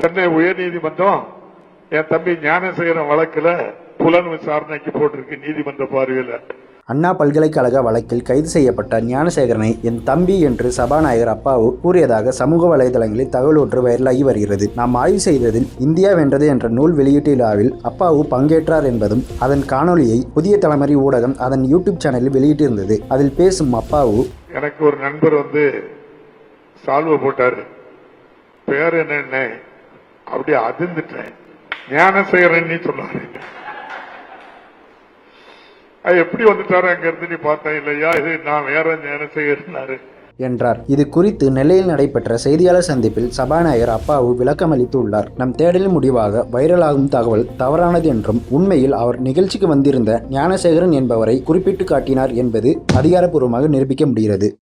சென்னை உயர்நீதிமன்றம் என் தம்பி ஞானசேகரன் வழக்குல புலன் விசாரணைக்கு போட்டிருக்கு நீதிமன்ற பார்வையில. அண்ணா பல்கலைக்கழக வழக்கில் கைது செய்யப்பட்ட ஞானசேகரனை என் தம்பி என்று சபாநாயகர் அப்பாவு கூறியதாக சமூக வலைதளங்களில் தகவல் ஒன்று வைரலாகி வருகிறது. நாம் ஆய்வு செய்ததில் இந்தியா வென்றது என்ற நூல் வெளியீட்டு விழாவில் அப்பாவு பங்கேற்றார் என்பதும் அதன் காணொளியை புதிய தலைமுறை ஊடகம் அதன் யூடியூப் சேனலில் வெளியிட்டிருந்தது. அதில் பேசும் அப்பாவு எனக்கு ஒரு நண்பர் வந்து சால்வை போட்டாரு. பேர் என்னன்னு? அப்படியே அதிர்ந்துட்டேன். ஞானசேகரன் சொன்னாரு. எப்படி வந்துட்டாரு? அங்க இருந்து நீ பார்த்தேன் இல்லையா? இது நான் வேற என்றார். இது குறித்து நெல்லையில் நடைபெற்ற செய்தியாளர் சந்திப்பில் சபாநாயகர் அப்பாவு விளக்கமளித்துள்ளார். நம் தேடலின் முடிவாக வைரலாகும் தகவல் தவறானது என்றும் உண்மையில் அவர் நிகழ்ச்சிக்கு வந்திருந்த ஞானசேகரன் என்பவரை குறிப்பிட்டு காட்டினார் என்பது அதிகாரப்பூர்வமாக நிரூபிக்க முடிகிறது.